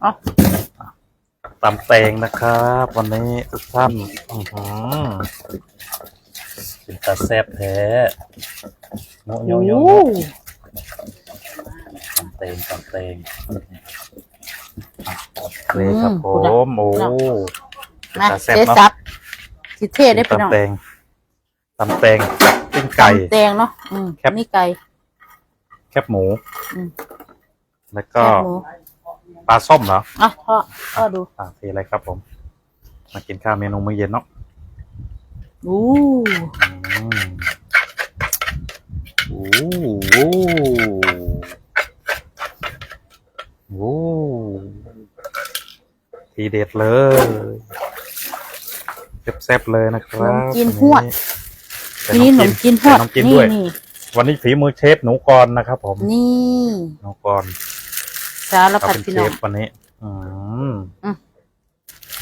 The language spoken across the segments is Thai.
เอ๋อตำแตงนะครับ วันนี้ทุกท่านอื้อหือกินตาแซ่บแท้โยโยโยโอ้ตำแตงตำแตงเลยครับผมโอ้มาตาแซ่บเจ๊เนาะซับสิเทศได้พี่น้องตำแตงตำแตงกับปิ้งไก่ตำแตงเนาะอืมครับ นี่ไก่ แคบหมู อืม แล้วแคก็บหมู ปลาส้มเหรออะพ่อพ่อดูอ่าทีอะไรครับผม มากินข้าวเมนูมื้อเย็นเนาะอู้อืมโอ้โหโอ้ทีเด็ดเลยแซ่บๆเลยนะคขรันบมจีนหวดใส่นี่ขนมจีนหวดใส่น้ำจีนนี่ด้วยนี่วันนี้ฝีมือเชฟหนูกรนะครับผม นี่หนูกร สารเขาพัดเป็นพี่เชน้องฟวันนี้ อืมอืม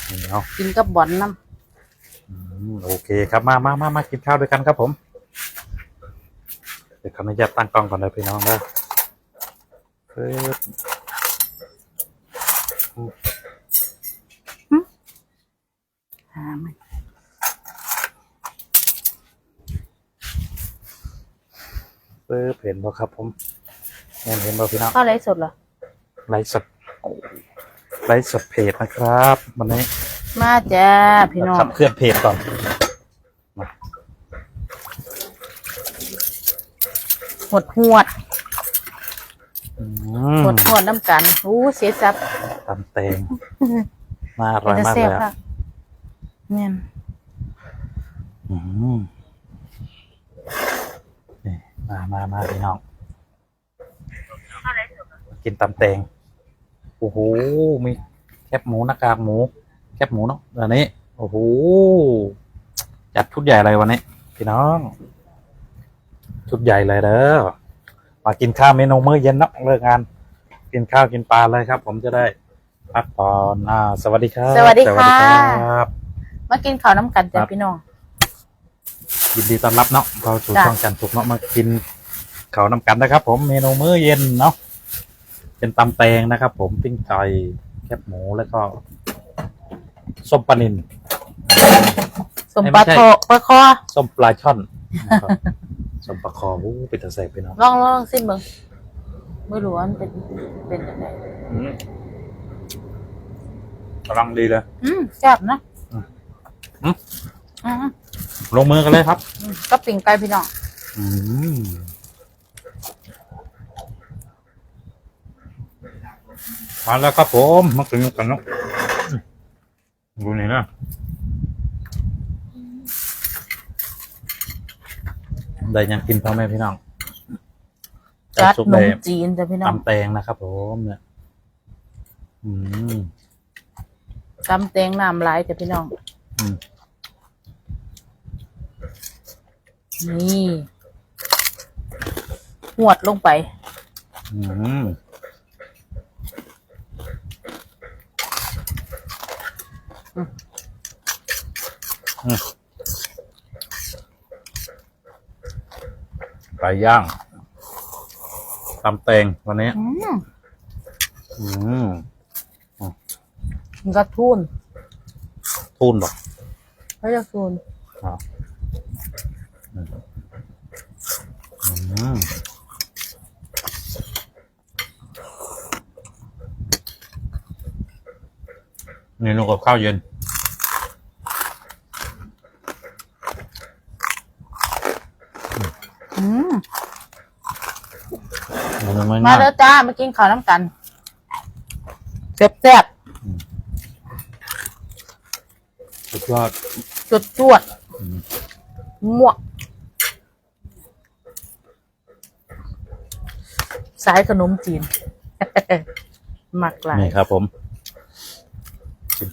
นี่เอากินกับบอนน้อืมโอเคครับมามามามากินข้าวด้วยกันครับผม เดี๋ยวขออนุญาตตั้งกล้องก่อนเลยพี่น้องนะปึ๊บำหามันปึ๊บเห็นบ่ครับผมเห็นเห็นบ่พี่น้องข้าวไรสดเหรอ ไลฟ์สดไลฟ์สดเพจนะครับวันนี้มาจ้าพี่น้องขับเคลื่อนเพจก่อนหวดหวดอืมหวดหวดน้ำกันอู้เสียซับตำแตงน่าอร่อยจะมากเสีเลยยค่ะอะเนี่ยอืมนี่มามามาพี่น้อง กินตำแตง โอ้โห มีแคบหมูหน้ากากหมู แคบหมูเนาะอันนี้ โอ้โห จัดชุดใหญ่เลยวันนี้ พี่น้อง ชุดใหญ่เลยเด้อ มากินข้าวเมนูมื้อเย็นเนาะเลิกงาน กินข้าวกินปลาเลยครับ ผมจะได้พักผ่อนอ่า สวัสดีครับ สวัสดีค่ะครับมากินข้าวน้ำกันจ้าครับพี่น้อง ยินดีต้อนรับเนาะเราสู่จ้ะช่องจันทร์สุกเนาะมากินเขาวน้ำกันนะครับ ผมเมนูมื้อเย็นเนาะ เป็นตำแตงนะครับ ผมปิ้งไก่แคบหมูแล้วก็ส้มปลานินสมปลาไม่ใช่โทปลาคอส้มปลาช่อนนะครับส้มปลาคอโอ้เป็นตะแสบพี่น้องลองลองสิมึงไม่รู้ว่ามันเป็นเป็นยังไงอืมกำลังดีเลยอืมแซ่บนะอืมอืมอืมลงมือกันเลยครับอืมก็ปิ่งไก่พี่น้อง อืม มาแล้วครับผมมากินกันเนาะอืมดูนี่นะได้ยังกินพ่อแม่พี่น้องจัดซุปนเลยมจีนจ้ะพี่น้องตำแตงนะครับผมเนี่ยอืมตำแตงน้ำลายจ้ะพี่น้องอืมนี่หวดลงไป อืมอืม ไก่ย่างตำแตงวันนี้ อืมอืมมันก็ทุนทูนบอกเขาจะทุนอ่าอืมอืมเมนูกับข้าวเย็น อืมเมนูไม่มาง่ายแล้วจ้ามากินข้าวน้ำกันแซ่บแซ่บสุดยอดจดจวดอืมมั่วสายขนมจีนหมักหลาย นี่ครับผมกิน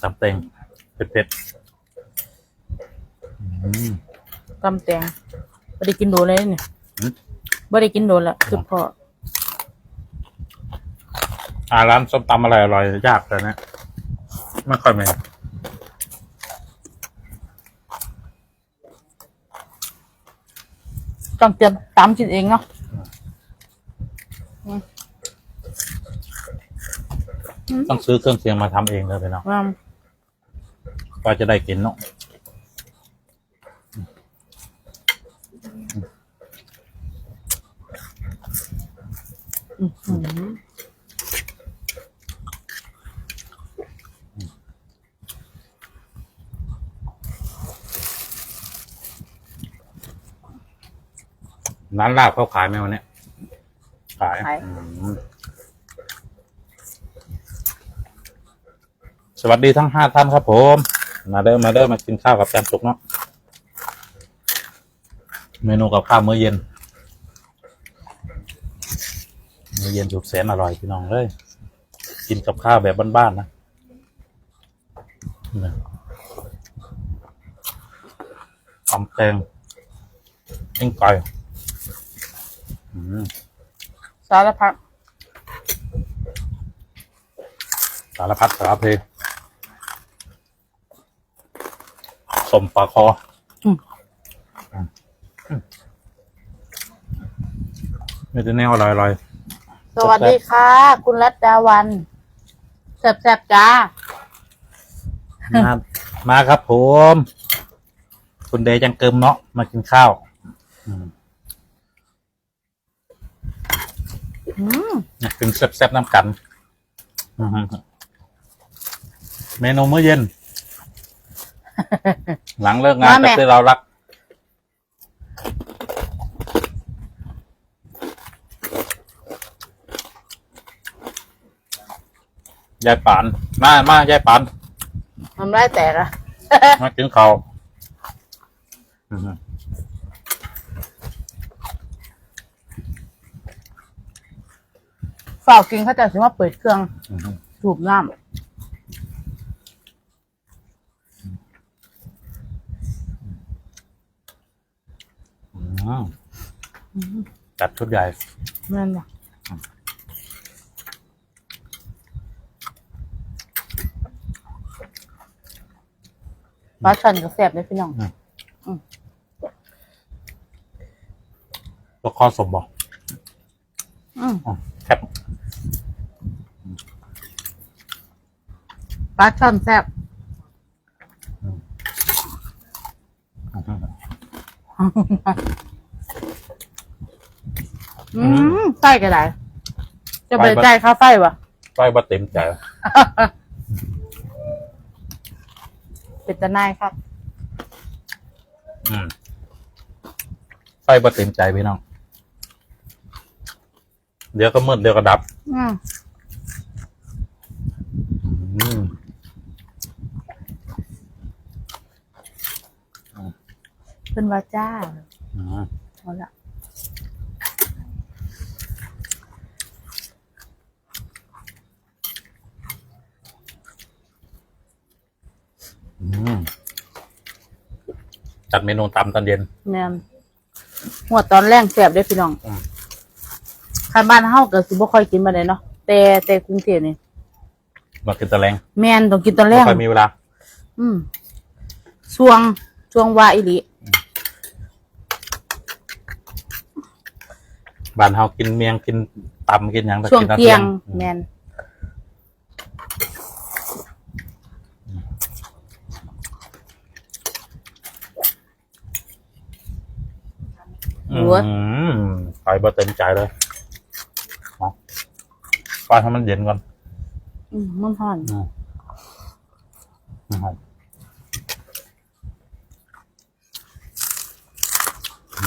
ตำเต็งเผ็ดๆอืม ตำแตงไม่ได้กินโดนเลยเนี่ยหืมไม่ได้กินโดนละคือพออ่าร้านส้มตำอะไรอร่อยยากแต่นะไม่ค่อยมีต้องเตรียมตามกินเองเนาะต้องซื้อเครื่องเคียงมาทำเองเลยพี่น้องว่า ก็จะได้กินเนาะอื้อหือร้านลาบเขาขายไหมวันเนี้ยขายขาย อืมสวัสดีทั้งห้าท่านครับผม มาเด้อมาเด้อมากินข้าวกับแจมสุกเนาะเมนูกับข้าวมื้อเย็นมื้อเย็นสุดแสนอร่อยพี่น้องเลยกินกับข้าวแบบบ้านๆนะนี่ตำแตงเอ็งไก่อืมสารพัดสารพัดสารเพส มปลาคออืมไม่ได้แนวอร่อยสวัสดีค่ะ คุณรัตดาวันแซ่บๆจ้า ๆมามาครับผม คุณเดย์จังเกิมเนาะมากินข้าวอืมอืมกินแซ่บๆน้ำกันอืมเมนูมื้อเย็น หลังเลิกงานกับที่เรารัก ยายปาน มามายายปาน ทำไรแตกอะมากินข้าวอืมฝากกินเขาจะสิว่าเปิดเครื่องอืมสูบน้ อืมจัดชุดใหญ่ำนั่นน่ะปลาช่อนก็แซ่บเลยพี่น้องตัวข้อสมบอกอืมอ๋อแคบปลาช่อนแซ่บ อืมไส้ก็ได้ จะไปใจายค่าไฟวะไฟบะเต็มใจเป็นตะนายครับ อืมไฟบะเต็มใจพี่น้อง เดี๋ยวก็มืดเดี๋ยวก็ดับ อืมอืมเป็นว่าจ้าอืมเอาละ จัดเมนูตำตอนเย็นแม่นหัวตอนแรกแซ่บเด้อพี่น้องอืมคันบ้านเฮาก็สิบ่ค่อยกินมาได้เนาะแต่แต่กรุงเทพนี่มากินตะแลงแม่นต้องกินตอนแรไม่กค่อยมีเวลา อืมช่วงช่วงว่าอีหลีบ้านเฮากินเมียงกินตำกินหยังแต่ช่วงกินตอนเที่ยงอืมแม่น อืมไฟบะเต็มใจเลยเอาไฟให้มันเย็นก่อนอืมมันฮ้อนอืมนะครับ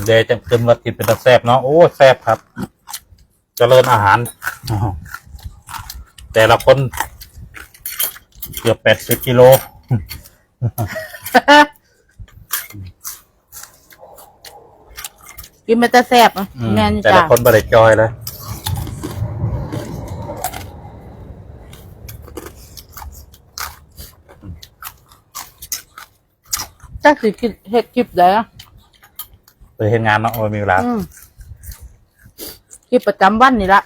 เดย์จะเกินวัตถิเป็นตาแซบเนาะโอ้แซบครับเจริญอาหารอ้าวแต่ละคนเกือบแปดสิบกิโล กินมันจะแซ่บอะอืมแม่นอยู่แต่ละจ้าคนบริจอยเลยจักสิคิดเฮ็ดคลิปได้อะไปเห็นงานเนาะไม่มีเวลาอืมคลิปประจำวันนี่ละ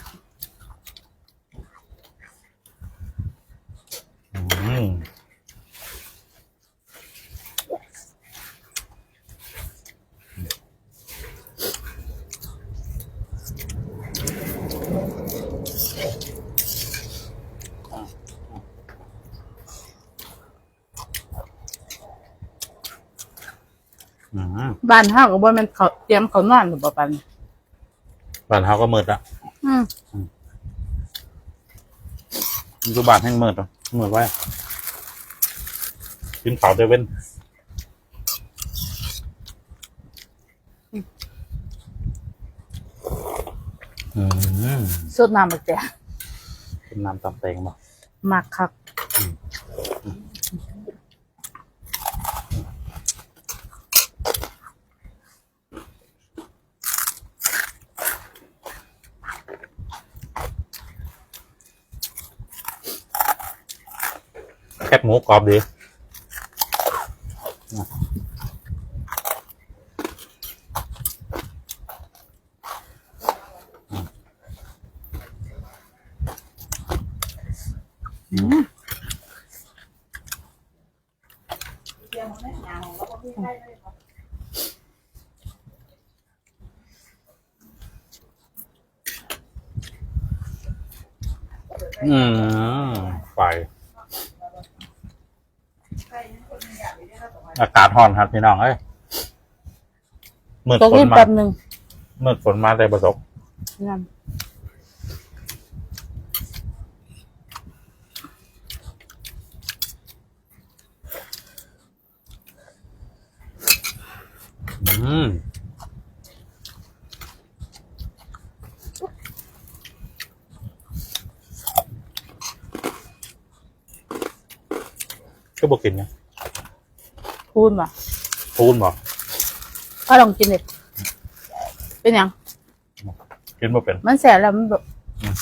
อืม บ้านเฮาก็บ่แม่นเขาเตรียมเขานอนหรือบ่ปันบ้านเฮาก็มืดละอืมมันก็บ้านแห้งมืดอะมืดไว้กินข้าวเซเว่นอืมสดน้ำบักแตงเป็นน้ำตำแตงบ่มักคัก คบหมูกรอบดีอืมไฟ อากาศร้อนครับพี่น้องเอ้ยมืดตกฝนนี่มาแป๊บหนึงมืดฝนมาแต่ประสบนั่นอืมก็บอกกินนะ พูดบ่พูนบอกก็ลองกินดิเป็นหยังกินบ่เป็น มันแสบแล้วมันแบบอืม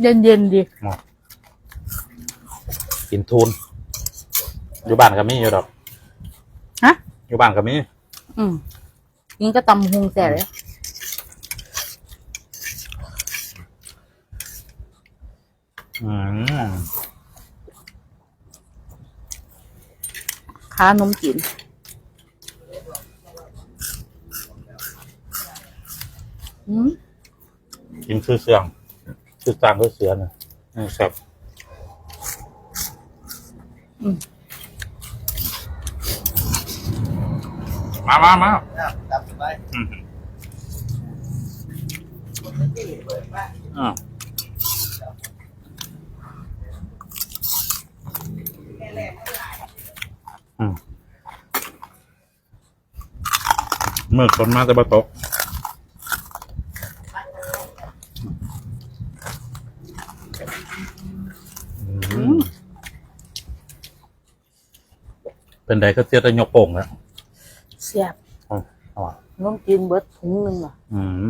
เย็นเย็นๆดีกินทูนอยู่บ้านก็มีอยู่ดอกฮะอยู่บ้านก็มีอืมกินก็ตำหุงแสบเลยอืม ค้านมจีนอืมกินคือเสื่องคือจางคือเสือนะนี่ครับอืมมามามาจับไปอืมอ่าอื เมื่อคนมาแต่บะตกอืมเป็นไดก็เสียแต่ยกโป่งแล้วเสียบอ๋ออ๋อนมจีนเบิดถุงหนึ่งอะ อืม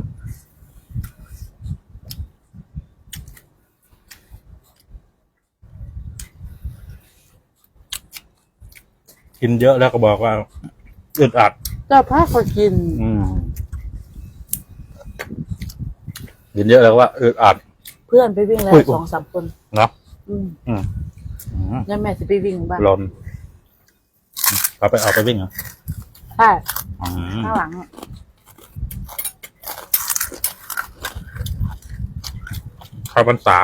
กินเยอะแล้วก็บอกว่าอึดอัด เจ้าพาเขากิน อืมกินเยอะแล้วว่าอึดอัด เพื่อนไปวิ่งแล้วอุ้ย สองสามคนเนาะอืมอืมอืมแล้วแม่จะไปวิ่งบ้านลนเขาไปเอาไปวิ่งเหรอใช่อืมข้างหลังอะเข้าพรรษา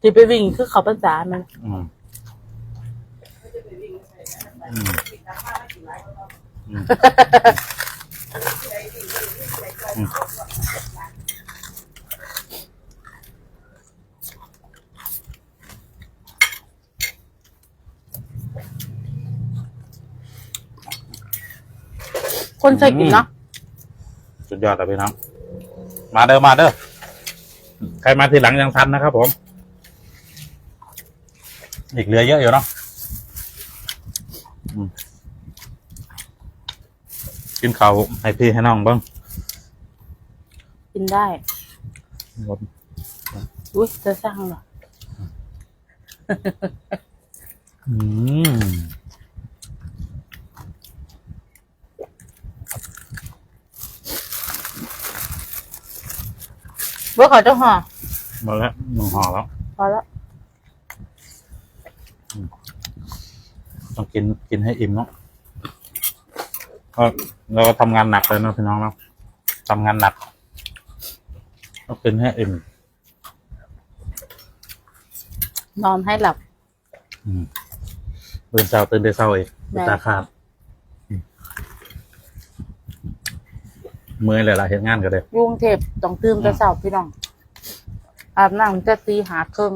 ที่ไปวิ่งคือเขาภาษามันอืมอืมอืมอืม คนเคยกินเนาะสุดยอดเลยพี่น้อง มาเด้อมาเด้อ ใครมาทีหลังยังทันนะครับผม อีกเหลือเยอะอยู่เนาะอืม กินข้าวให้พี่ให้น้องเบ้างกินได้อุ้ยจะสร้างเหรออืมเบอร์ขอเจ้าห่อมาแล้วหนึ่งห่อแล้วพอแล้วต้องกินกินให้อิ่มเนาะ ก็เราทำงานหนักเลยเนาะพี่น้องเนาะทำงานหนักต้องกินให้อิ่มนอนให้หลับตื่นเช้าตื่นได้เช้าเองแม่ตาขาดเมื่อยเลยล่ะเห็นงานก็เลยยุงเทพต้องตื่นแต่เช้าพี่น้อง อาบน้ำจะตีหาเครื่อง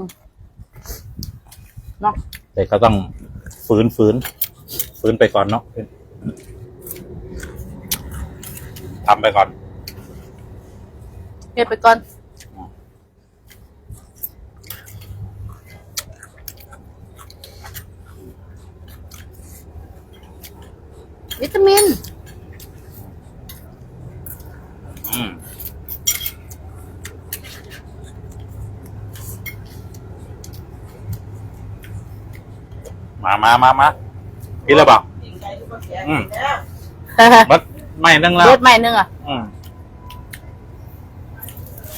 เนาะแต่ก็ต้องฝืนฝืนฝืนไปก่อนเนาะ ทำไปก่อนเฮ็ดไปก่อน วิตามิน อืมมามามามากินแล้วเปล่า อืมบั ดไม่นึ่งแล้วเลือดใหม่หนึงอะอืม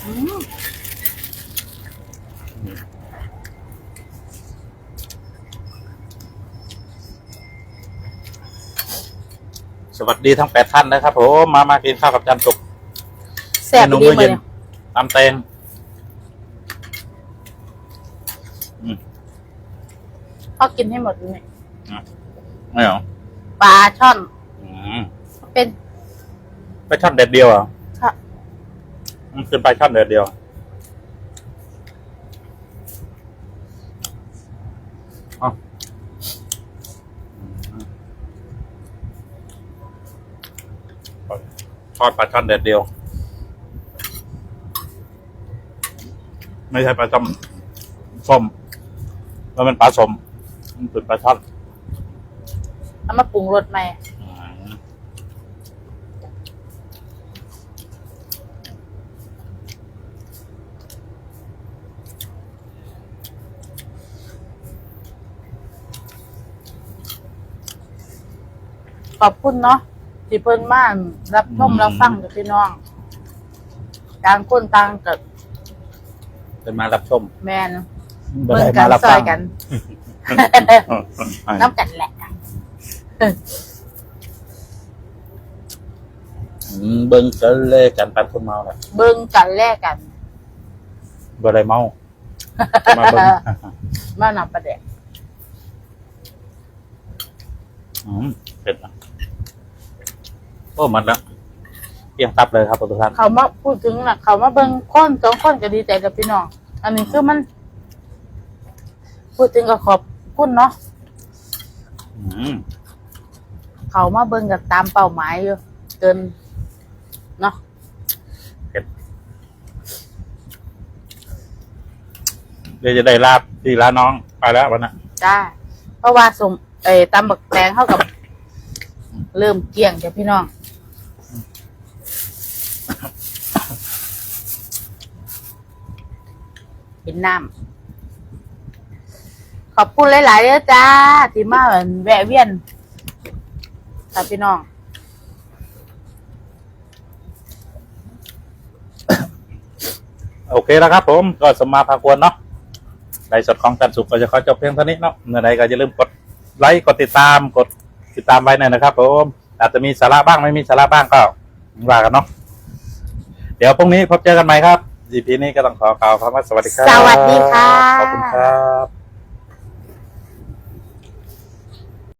อืมสวัสดีทั้งแปดท่านนะครับผมมามากินข้าวกับจันสุกแซ่บเมนูดีมื้อเลเย็ยนตำแตงอืมพ่อกินให้หมดเลยไม่เหรอปลาช่อนอืมเป็น ไปช่อนเด็ดเดียวเหรอค่ะ มันเป็นไปช่อนเด็ดเดียวอ๋ออืมทอดปลาช่อนเด็ดเดียว ไม่ใช่ปลาจอมส้มแล้วมันปลาสมมันเป็นปลาช่อน เอามาปรุงรสใหม่อืม ขอบคุณเนาะที่เพิ่นมารับชมรับฟังกับพี่น้องต่างคนต่างกับเป็นมารับชมแมนบ่เบิ่งได้กัมานรับซอฟัยงกันอืมน้ำกันแหละอืมเบิ่งกันเลยกันปันคนเมาแหละเบิ่งกันแลกกัน บ่ได้เมา มาเบิ่งมานำประเด็กอืมเผ็ดนะโอ้มันละเตรียมตับเลยครับทุกท่านเขามาพูดถึงนะเขามาเบิ่งคนสองคนก็ดีใจกับพี่น้องอันนี้คือมัน พูดถึงก็ขอบคุณเนาะอืมเขามาเบิ่งกันตามเป้าหมายอยู่เกินเนาะเผ็ดเดี๋ยวจะได้ลาบที่ร้านน้องไปแล้ววันน่ะจ้าเพราะว่าสมเอ่ยตามบักแตงเข้ากับ เริ่มเกลี่ยงจ้ะพี่น้อง เป็นน้ำขอบคุณหลายๆเด้อจ้าที่มาแวะเวียนค่ะพี่น้องโอเคแล้วครับผมก็สมมาพาควรเนาะในสดของจันสุกก็จะขอจบเพียงเท่านี้เนาะเมื่อใดก็อย่าลืมกดไลค์กดติดตามกดติดตามไว้หน่อยนะครับผมอาจจะมีสาระบ้างไม่มีสาระบ้างก็ว่ากันเนาะเดี๋ยวพรุ่งนี้พบเจอกันใหม่ครับ EP นี้ก็ต้องขอกล่าวคำว่าสวัสดีครับ สวัสดีค่ะ ขอบคุณครับ